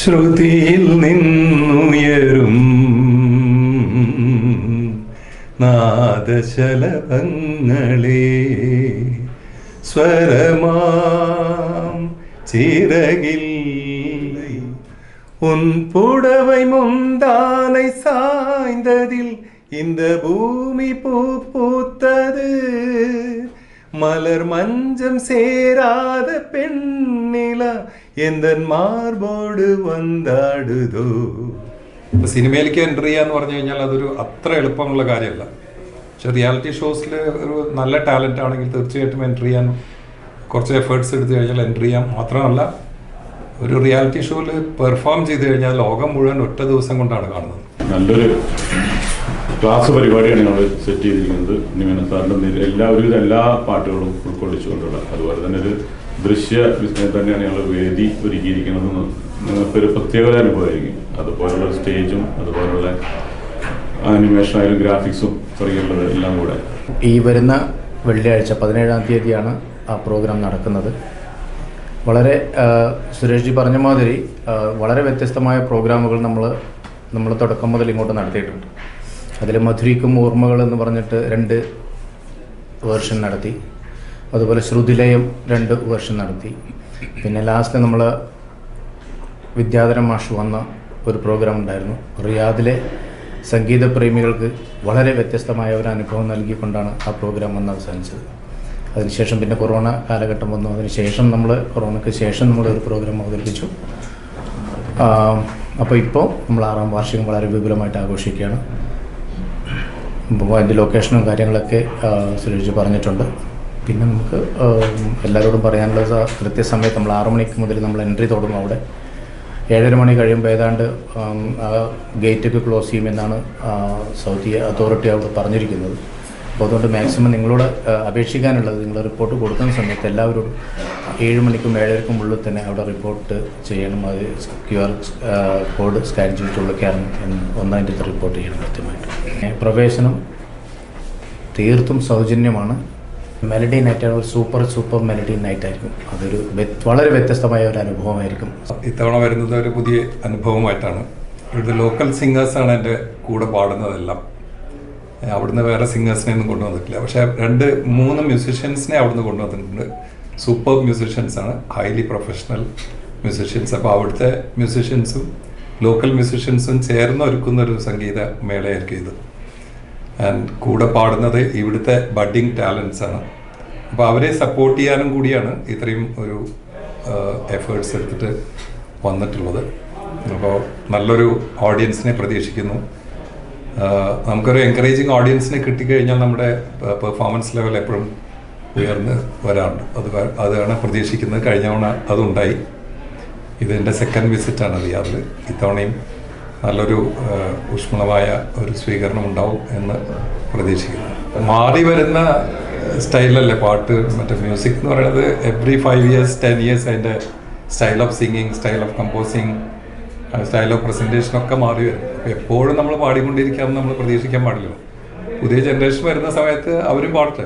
ശ്രുതിയിൽ നിന്നുയരും നാദശലഭങ്ങളെ സ്വരമാം ചിറകിൽ உன் புடவை முந்தானை சாய்ந்ததில் இந்த பூமி பூ பூத்தது மலர் மஞ்சம் சேராத பெண்ணில எந்த മാർബോട് വന്നാടുതോ ഇപ്പൊ സിനിമയിലേക്ക് എൻ്റർ ചെയ്യാന്ന് പറഞ്ഞു കഴിഞ്ഞാൽ അതൊരു അത്ര എളുപ്പമുള്ള കാര്യമല്ല പക്ഷെ റിയാലിറ്റി ഷോസിൽ ഒരു നല്ല ടാലൻ്റ് ആണെങ്കിൽ തീർച്ചയായിട്ടും എൻ്റർ ചെയ്യാൻ കുറച്ച് എഫേർട്സ് എടുത്തു കഴിഞ്ഞാൽ എൻ്റർ ചെയ്യാം മാത്രമല്ല ഒരു റിയാലിറ്റി ഷോയിൽ പെർഫോം ചെയ്ത് കഴിഞ്ഞാൽ ലോകം മുഴുവൻ ഒറ്റ ദിവസം കൊണ്ടാണ് കാണുന്നത് നല്ലൊരു ക്ലാസ് പരിപാടിയാണ് ഞങ്ങൾ സെറ്റ് ചെയ്തിരിക്കുന്നത്. നിമന സാറിന്റെ എല്ലാ ഒരുവിധ എല്ലാ പാട്ടുകളും ഉൾക്കൊള്ളിച്ചുകൊണ്ടുള്ള അതുപോലെ തന്നെ ഒരു ദൃശ്യ വിസ്മയം തന്നെയാണ് ഞങ്ങൾ വേദി ഒരുക്കിയിരിക്കുന്നതെന്ന് നിങ്ങൾക്കൊരു പ്രത്യേകത അനുഭവമായിരിക്കും. അതുപോലുള്ള സ്റ്റേജും അതുപോലുള്ള ആനിമേഷൻ ആയാലും ഗ്രാഫിക്സും തുടങ്ങിയുള്ളത് എല്ലാം കൂടെ. ഈ വരുന്ന വെള്ളിയാഴ്ച പതിനേഴാം തീയതിയാണ് ആ പ്രോഗ്രാം നടക്കുന്നത്. വളരെ സുരേഷ് ജി പറഞ്ഞ മാതിരി വളരെ വ്യത്യസ്തമായ പ്രോഗ്രാമുകൾ നമ്മൾ നമ്മൾ തുടക്കം മുതൽ ഇങ്ങോട്ട് നടത്തിയിട്ടുണ്ട്. അതിൽ മധുരിക്കും ഓർമ്മകൾ എന്ന് പറഞ്ഞിട്ട് രണ്ട് വേർഷൻ നടത്തി. അതുപോലെ ശ്രുതിലയം രണ്ട് വേർഷൻ നടത്തി. പിന്നെ ലാസ്റ്റ് നമ്മൾ വിദ്യാധരൻ മാഷ് വന്ന ഒരു പ്രോഗ്രാം ഉണ്ടായിരുന്നു. റിയാദിലെ സംഗീത പ്രേമികൾക്ക് വളരെ വ്യത്യസ്തമായ ഒരു അനുഭവം നൽകിക്കൊണ്ടാണ് ആ പ്രോഗ്രാം വന്ന് അവസാനിച്ചത്. അതിനുശേഷം പിന്നെ കൊറോണ കാലഘട്ടം വന്നു. അതിനുശേഷം നമ്മൾ കൊറോണയ്ക്ക് ശേഷം നമ്മൾ ഒരു പ്രോഗ്രാം അവതരിപ്പിച്ചു. അപ്പോൾ ഇപ്പോൾ നമ്മൾ ആറാം വാർഷികം വളരെ വിപുലമായിട്ട് ആഘോഷിക്കുകയാണ്. അതിന്റെ ലൊക്കേഷനും കാര്യങ്ങളൊക്കെ സുരേഷ് പറഞ്ഞിട്ടുണ്ട്. പിന്നെ നമുക്ക് എല്ലാവരോടും പറയാനുള്ളത് കൃത്യസമയത്ത് നമ്മൾ ആറു മണിക്ക് മുതൽ നമ്മൾ എൻട്രി തുടങ്ങും അവിടെ. ഏഴര മണി കഴിയുമ്പോൾ ഏതാണ്ട് ഗേറ്റൊക്കെ ക്ലോസ് ചെയ്യുമെന്നാണ് സൗദി അതോറിറ്റി അവിടെ പറഞ്ഞിരിക്കുന്നത്. അപ്പോൾ അതുകൊണ്ട് മാക്സിമം നിങ്ങളോട് അപേക്ഷിക്കാനുള്ളത് നിങ്ങൾ റിപ്പോർട്ട് കൊടുക്കുന്ന സമയത്ത് എല്ലാവരോടും ഏഴ് മണിക്കും ഏഴരക്കും ഉള്ളിൽ തന്നെ അവിടെ റിപ്പോർട്ട് ചെയ്യണം. അത് ക്യു ആർ കോഡ് സ്കാൻ ചെയ്തിട്ടുള്ള കയറണം എന്ന് തീയതി റിപ്പോർട്ട് ചെയ്യണം കൃത്യമായിട്ട്. പ്രവേശനം തീർത്തും സൗജന്യമാണ്. മെലഡി നൈറ്റ് ഒരു സൂപ്പർ സൂപ്പർ മെലഡി നൈറ്റ് ആയിരിക്കും. അതൊരു വളരെ വ്യത്യസ്തമായ ഒരു അനുഭവമായിരിക്കും. ഇത്തവണ വരുന്നത് ഒരു പുതിയ അനുഭവമായിട്ടാണ്. ഇവിടുത്തെ ലോക്കൽ സിംഗേഴ്സാണ് എന്റെ കൂടെ പാടുന്നതെല്ലാം. അവിടുന്ന് വേറെ സിംഗേഴ്സിനെ ഒന്നും കൊണ്ടുവന്നിട്ടില്ല. പക്ഷേ രണ്ട് മൂന്ന് മ്യൂസിഷ്യൻസിനെ അവിടുന്ന് കൊണ്ടുവന്നിട്ടുണ്ട്. സൂപ്പർ മ്യൂസിഷ്യൻസ് ആണ്. ഹൈലി പ്രൊഫഷണൽ മ്യൂസിഷ്യൻസ് അപ്പോൾ അവിടുത്തെ മ്യൂസിഷ്യൻസും ലോക്കൽ മ്യൂസിഷ്യൻസും ചേർന്ന് ഒരുക്കുന്ന ഒരു സംഗീത മേളയായിരിക്കും ഇത്. ആൻഡ് കൂടെ പാടുന്നത് ഇവിടുത്തെ ബഡിങ് ടാലൻസ് ആണ്. അപ്പോൾ അവരെ സപ്പോർട്ട് ചെയ്യാനും കൂടിയാണ് ഇത്രയും ഒരു എഫേർട്സ് എടുത്തിട്ട് വന്നിട്ടുള്ളത്. അപ്പോൾ നല്ലൊരു ഓഡിയൻസിനെ പ്രതീക്ഷിക്കുന്നു. നമുക്കൊരു എൻകറേജിങ് ഓഡിയൻസിനെ കിട്ടിക്കഴിഞ്ഞാൽ നമ്മുടെ പെർഫോമൻസ് ലെവൽ എപ്പോഴും ഉയർന്ന് വരാറുണ്ട്. അത് അതാണ് പ്രതീക്ഷിക്കുന്നത്. കഴിഞ്ഞ തവണ അതുണ്ടായി. ഇതെന്റെ സെക്കൻഡ് വിസിറ്റാണ് റിയാദിൽ ഇത്തവണയും നല്ലൊരു ഊഷ്മളമായ ഒരു സ്വീകരണം ഉണ്ടാവും എന്ന് പ്രതീക്ഷിക്കുന്നു. മാറി വരുന്ന സ്റ്റൈലല്ലേ പാട്ട് മറ്റേ മ്യൂസിക് എന്ന് പറയുന്നത് every five years ten years അതിന്റെ style of singing style of composing style of presentation ഒക്കെ മാറി വരും. എപ്പോഴും നമ്മൾ പാടിക്കൊണ്ടിരിക്കാമെന്ന് നമ്മൾ പ്രതീക്ഷിക്കാൻ പാടില്ല. പുതിയ ജനറേഷൻ വരുന്ന സമയത്ത് അവരും പാടട്ടെ.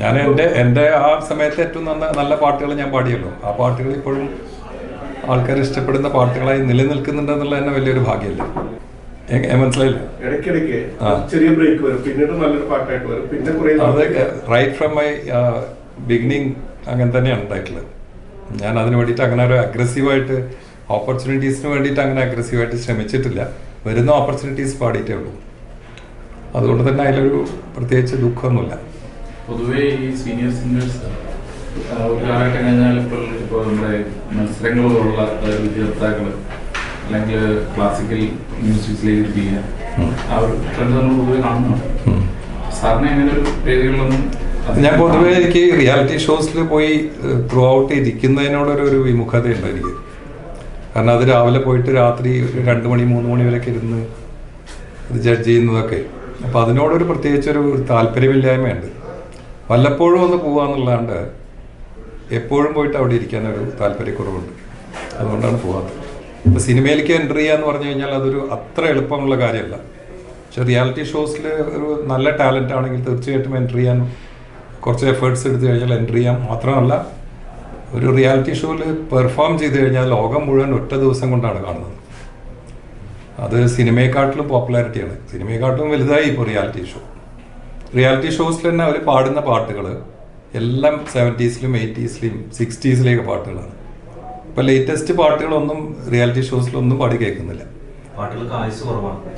ഞാൻ എന്റെ എന്റെ ആ സമയത്ത് ഏറ്റവും നല്ല നല്ല പാട്ടുകൾ ഞാൻ പാടിയല്ലോ. ആ പാട്ടുകൾ ഇപ്പോഴും ആൾക്കാർ ഇഷ്ടപ്പെടുന്ന പാട്ടുകളായി നിലനിൽക്കുന്നുണ്ട് എന്നുള്ളത് തന്നെ വലിയൊരു ഭാഗ്യമല്ലേ? മനസ്സിലായില്ലേ? ഇടയ്ക്കിടയ്ക്ക് ചെറിയ ബ്രേക്ക് വരും. പിന്നീട് നല്ലൊരു പാട്ടായിട്ട് വരും. പിന്നെ കുറേ റൈറ്റ് ഫ്രം മൈ ബിഗിനിങ് അങ്ങനെ തന്നെയാണ് ഉണ്ടായിട്ടുള്ളത്. ഞാൻ അതിന് വേണ്ടിയിട്ട് അങ്ങനെ ഒരു അഗ്രസീവായിട്ട് ഓപ്പർച്യൂണിറ്റീസിന് വേണ്ടിയിട്ട് അങ്ങനെ അഗ്രസീവായിട്ട് ശ്രമിച്ചിട്ടില്ല. വരുന്ന ഓപ്പർച്യൂണിറ്റീസ് പാടിയിട്ടേ ഉള്ളൂ. അതുകൊണ്ട് തന്നെ അതിലൊരു പ്രത്യേകിച്ച് ദുഃഖമൊന്നുമില്ല. പൊതുവേ ഈ സീനിയർ സിംഗേഴ്സ് ഒരു കാലഘട്ടം കഴിഞ്ഞാൽ ഇപ്പോൾ ഇപ്പോൾ നമ്മുടെ മത്സരങ്ങളുള്ള വിദ്യാർത്ഥാക്കൾ അല്ലെങ്കിൽ ക്ലാസിക്കൽ മ്യൂസിക്സിലേക്ക് ചെയ്യുക ആ ഒരു ട്രെൻഡ് നമ്മൾ പൊതുവെ കാണുന്നുണ്ട്. സാറിന് അങ്ങനെ ഒരു വേദികളിലൊന്നും ഞാൻ പൊതുവെ എനിക്ക് റിയാലിറ്റി ഷോസിൽ പോയി ത്രൂ ഔട്ട് ഇരിക്കുന്നതിനോടൊരു ഒരു വിമുഖതയുണ്ട് എനിക്ക്. കാരണം അത് രാവിലെ പോയിട്ട് രാത്രി ഒരു രണ്ട് മണി മൂന്ന് മണി വരെയൊക്കെ ഇരുന്ന് അത് ജഡ്ജ് ചെയ്യുന്നതൊക്കെ. അപ്പോൾ അതിനോടൊരു പ്രത്യേകിച്ചൊരു താല്പര്യമില്ലായ്മയുണ്ട്. വല്ലപ്പോഴും ഒന്ന് പോവാന്നുള്ളതാണ്ട് എപ്പോഴും പോയിട്ട് അവിടെ ഇരിക്കാനൊരു താല്പര്യക്കുറവുണ്ട്. അതുകൊണ്ടാണ് പോകാത്തത് ഇപ്പോൾ സിനിമയിലേക്ക് എന്റർ ചെയ്യാന്ന് പറഞ്ഞു കഴിഞ്ഞാൽ അതൊരു അത്ര എളുപ്പമുള്ള കാര്യമല്ല. പക്ഷെ റിയാലിറ്റി ഷോസിൽ ഒരു നല്ല ടാലന്റ് ആണെങ്കിൽ തീർച്ചയായിട്ടും എന്റർ ചെയ്യാൻ കുറച്ച് എഫേർട്സ് എടുത്തു കഴിഞ്ഞാൽ എന്റർ ചെയ്യാം മാത്രമല്ല ഒരു റിയാലിറ്റി ഷോയിൽ പെർഫോം ചെയ്ത് കഴിഞ്ഞാൽ ലോകം മുഴുവൻ ഒറ്റ ദിവസം കൊണ്ടാണ് കാണുന്നത്. അത് സിനിമയെക്കാട്ടിലും പോപ്പുലാരിറ്റിയാണ്. സിനിമയെക്കാട്ടിലും വലുതായി ഇപ്പോൾ റിയാലിറ്റി ഷോ. റിയാലിറ്റി ഷോസിൽ തന്നെ അവർ പാടുന്ന പാട്ടുകൾ എല്ലാം സെവന്റീസിലും എയ്റ്റീസിലും സിക്സ്റ്റീസിലെയൊക്കെ പാട്ടുകളാണ്. ഇപ്പം ലേറ്റസ്റ്റ് പാട്ടുകളൊന്നും റിയാലിറ്റി ഷോസിലൊന്നും പാടി കേൾക്കുന്നില്ല.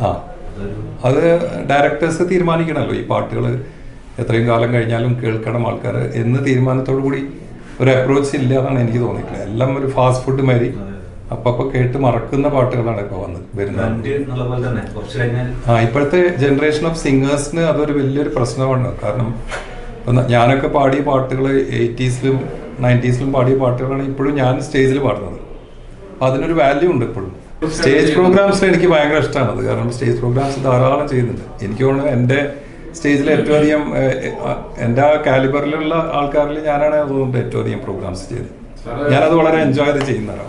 ആ. അത് ഡയറക്ടേഴ്സ് തീരുമാനിക്കണമല്ലോ ഈ പാട്ടുകൾ എത്രയും കാലം കഴിഞ്ഞാലും കേൾക്കണം ആൾക്കാർ എന്ന് തീരുമാനത്തോടു കൂടി ഒരു അപ്രോച്ച് ഇല്ല എന്നാണ് എനിക്ക് തോന്നിയിട്ടുള്ളത്. എല്ലാം ഒരു ഫാസ്റ്റ് ഫുഡ് മാതിരി അപ്പപ്പോൾ കേട്ട് മറക്കുന്ന പാട്ടുകളാണ് ഇപ്പോൾ വന്ന് വരുന്നത്. ട്രെൻഡ് തന്നെ. കുറച്ച് കഴിഞ്ഞാൽ ആ ഇപ്പോഴത്തെ ജനറേഷൻ ഓഫ് സിംഗേഴ്സിന് അതൊരു വലിയൊരു പ്രശ്നമാണ്. കാരണം ഇപ്പൊ ഞാനൊക്കെ പാടിയ പാട്ടുകൾ എയ്റ്റീസിലും നയന്റീസിലും പാടിയ പാട്ടുകളാണ് ഇപ്പോഴും ഞാൻ സ്റ്റേജിൽ പാടുന്നത്. അപ്പൊ അതിനൊരു വാല്യൂ ഉണ്ട് ഇപ്പോഴും. സ്റ്റേജ് പ്രോഗ്രാംസിൽ എനിക്ക് ഭയങ്കര ഇഷ്ടമാണ് അത് കാരണം സ്റ്റേജ് പ്രോഗ്രാംസ് ധാരാളം ചെയ്യുന്നുണ്ട്. എനിക്ക് തോന്നുന്നു എന്റെ സ്റ്റേജിൽ ഏറ്റവും അധികം എന്റെ ആ കാലിബറിലുള്ള ആൾക്കാരിൽ ഞാനാണ് തോന്നുന്നത് ഏറ്റവും അധികം പ്രോഗ്രാംസ് ചെയ്തത് ഞാനത് വളരെ എൻജോയ് ചെയ്ത് ചെയ്യുന്നതാണ്.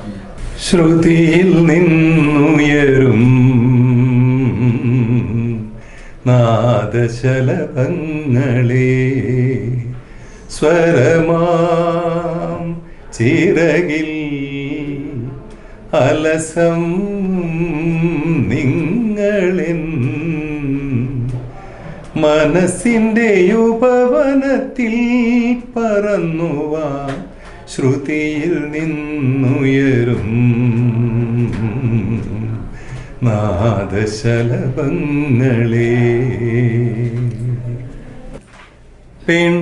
ശ്രുതിയിൽ നിന്നുയരും നാദശലഭങ്ങളെ. സ്വരമാം ചിറകിൽ അലസം നിങ്ങളെൻ. മനസ്സിന്റെ ഉപവനത്തിൽ പറന്നുവാ ശ്രുതിയിൽ നിന്നുയരും നാദശലഭങ്ങളെ പെൺ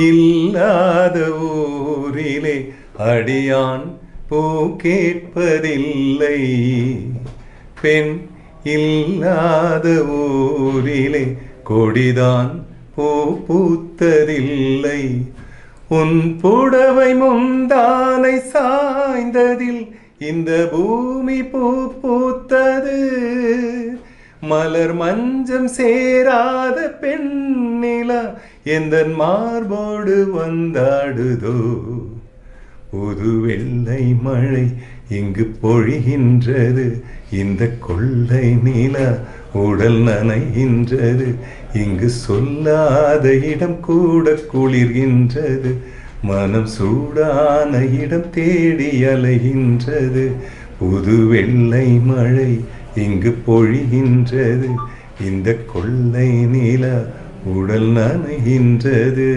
ഇല്ലാത ഊരിലെ അടിയാൻ പൂ കേൾപ്പതില്ലേ പെൺ ഇല്ലാത ഊരിലെ കൊടിതാൻ പൂ പൂത്തതില്ലേ உன் புடவை முந்தானை சாய்ந்ததில் இந்த பூமி பூ பூத்தது. மலர் மஞ்சம் சேராத பெண்ணிலா எந்த மார்போடு வந்தாடுதோ? புது வெள்ளை மழை இங்கு பொழிகின்றது. இந்த கொள்ளை நிலா உடல் நனைகின்றது. இங்கு சொல்லாத இடம் கூட குளிர்கின்றது. மனம் சூடான இடம் தேடி அலைகின்றது. புது வெள்ளை மழை இங்கு பொழிகின்றது. இந்த கொள்ளை நிலா உடல் நனைகின்றது.